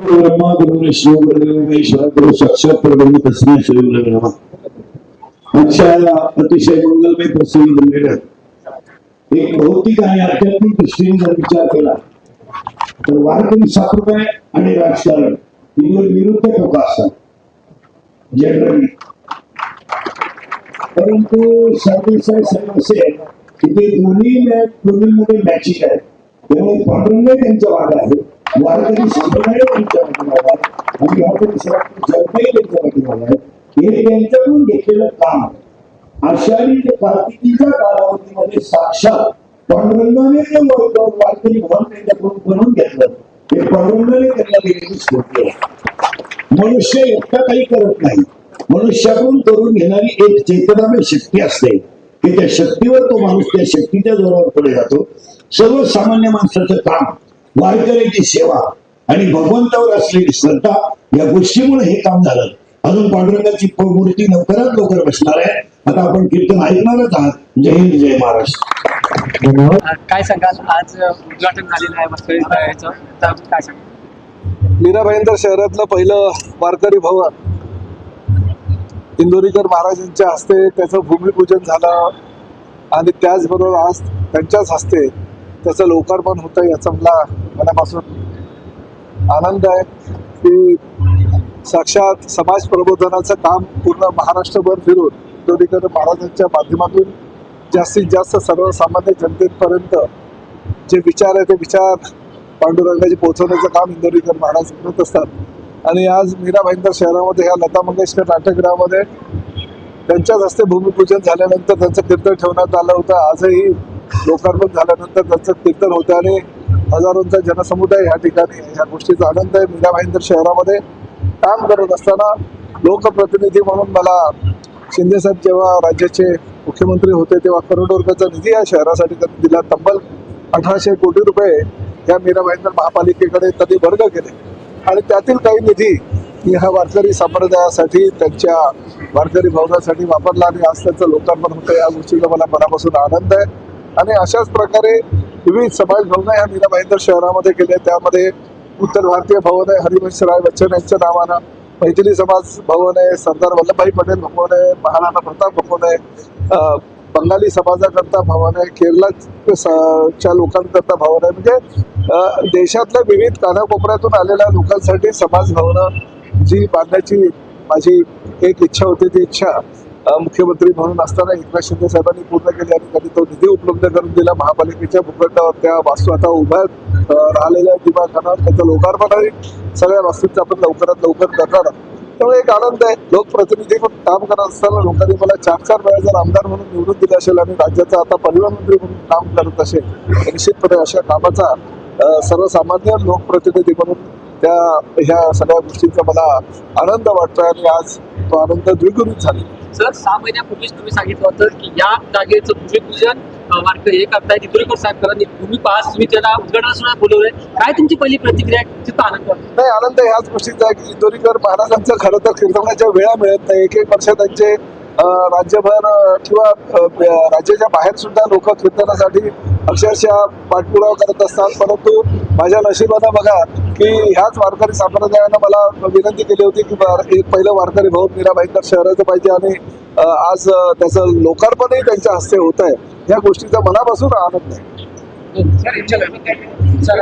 ब्रह्मा गुरु गुरु साक्षात अतिशय मंगलमय प्रसंगी एक भौतिक आणि आध्यात्मिक दृष्टीने जर विचार केला तर वारकरी संप्रदाय आणि राजकारण ही विरुद्ध लोक असतात. जनरली परंतु सरदेसाई सर्व असे की ते दोन्ही दोन्हीमध्ये मॅचिंग आहे त्यामुळे पांडुरंग त्यांच्या वाद आहे. वारकरी संप्रदाय त्यांच्या पाठीमागे आहे आणि वारकरी जनताही त्यांच्या पाठीमागे आहे हे त्यांच्याकडून घेतलेलं काम आषाढी ते कार्तिकीच्या कालावधीमध्ये साक्षात पांडुरंगाने ते वर- वारकरी भवन त्यांच्याकडून बनवून घेतलं ते पांडुरंगाने त्यांना दिलेली स्फूर्ती आहे. मनुष्य एकटा काही करत नाही. मनुष्याकडून करून घेणारी एक चैतनामय शक्ती असते. की त्या शक्तीवर तो माणूस त्या शक्तीच्या जोरावर पुढे जातो. सर्वसामान्य माणसाचं काम वारकऱ्याची सेवा आणि भगवंतावर असलेली श्रद्धा या गोष्टीमुळे हे काम झालं. अजून पांडुरंगाची मूर्ती लवकरात लवकर बसणार आहे. आता आपण कीर्तन ऐकणारच आहात. जय हिंद जय महाराष्ट्र. काय सांगाल? आज उद्घाटन झालेलं आहे काय सांगाल? मीरा भाईंदर शहरातलं पहिलं वारकरी भवन. इंदोरीकर महाराजांच्या हस्ते त्याचं भूमिपूजन झालं. आणि त्याचबरोबर आज त्यांच्याच हस्ते त्याचं लोकार्पण होतं याचा मला मनापासून आनंद आहे की साक्षात समाज प्रबोधनाचं काम पूर्ण महाराष्ट्रभर फिरून दोन्हीकडे महाराजांच्या माध्यमातून जास्तीत जास्त सर्वसामान्य जनतेपर्यंत जे विचार आहे ते विचार पांडुरंगाचे पोहोचवण्याचं काम इंदोरीकर महाराज करत असतात. आणि आज मीरा भाईंदर शहरामध्ये ह्या लता मंगेशकर नाट्यगृहामध्ये त्यांच्याच हस्ते भूमिपूजन झाल्यानंतर त्यांचं कीर्तन ठेवण्यात आलं होतं. आजही लोकार्पण झाल्यानंतर त्यांचं कीर्तन होतं आणि हजारोंचा जनसमुदाय या ठिकाणी या गोष्टीचा आनंद आहे. मीरा भाईंदर शहरामध्ये काम करत असताना लोकप्रतिनिधी म्हणून मला शिंदेसाहेब जेव्हा राज्याचे मुख्यमंत्री होते तेव्हा करोडो रुपयाचा निधी या शहरासाठी त्यांनी दिला. तब्बल अठराशे कोटी रुपये या मीरा भाईंदर महापालिकेकडे त्यांनी वर्ग केले. आणि त्यातील काही निधी मी ह्या वारकरी संप्रदायासाठी त्यांच्या वारकरी भवनासाठी वापरला आणि आज त्यांचं लोकार्पण होतं या गोष्टीचा मला मनापासून आनंद आहे. आणि अशाच प्रकारे विविध समाज भवनं ह्या मीरा भाईंदर शहरामध्ये केले त्यामध्ये उत्तर भारतीय भवन आहे हरिवंश राय बच्चन यांच्या नावानं. मैथिली समाज भवन आहे सरदार वल्लभभाई पटेल भवन आहे महाराणा प्रताप भवन आहे बंगाली समाजाकरता भवन आहे केरळा च्या लोकांकरता भवन आहे. म्हणजे देशातल्या विविध कानाकोपऱ्यातून आलेल्या लोकांसाठी समाज भवनं जी बांधण्याची माझी एक इच्छा होती ती इच्छा मुख्यमंत्री म्हणून असताना एकनाथ शिंदे साहेबांनी पूर्ण केली आणि त्यांनी तो निधी उपलब्ध करून दिला. महापालिकेच्या भूखंडावर त्या वास्तू आता उभ्या राहिलेल्या दिमाखानावर त्याचं लोकार्पणही सगळ्या वास्तूंचं आपण लवकरात लवकर करणार त्यामुळे एक आनंद आहे. लोकप्रतिनिधी म्हणून काम करत असताना लोकांनी मला चार चार वेळा जर आमदार म्हणून निवडून दिले असेल आणि राज्याचा आता परिवहन मंत्री म्हणून काम करत असेल निश्चितपणे अशा कामाचा सर्वसामान्य लोकप्रतिनिधी म्हणून त्या ह्या सगळ्या गोष्टींचा मला आनंद वाटतोय आणि आज तो आनंद द्विगुणित झाला सर सहा महिन्यापूर्वीच तुम्ही सांगितलं होतं की या जागेचं भूमिपूजन अ, वारकरी हे करतायत. इंदुरीकर साहेब करा तुम्ही पास तुम्ही त्याला उद्घाटनाला बोलवलंय. काय तुमची पहिली प्रतिक्रिया आहे? आनंद नाही आनंद ह्याच गोष्टीचा आहे की इंदोरीकर महाराजांचं खरं तर कीर्तनाच्या वेळा मिळत नाही. एक एक वर्ष त्यांचे राज्यभर किंवा राज्याच्या बाहेर सुद्धा लोक कीर्तनासाठी अक्षरशः पाठपुरावा करत असतात. परंतु माझ्या नशिबानं बघा की ह्याच वारकरी संप्रदायानं मला विनंती केली होती की एक पहिलं वारकरी भाऊ मीरा भाईंदर शहराचं पाहिजे आणि आज त्याचं लोकार्पणही त्यांच्या हस्ते होत आहे या गोष्टीचा मनापासून आनंद आहे.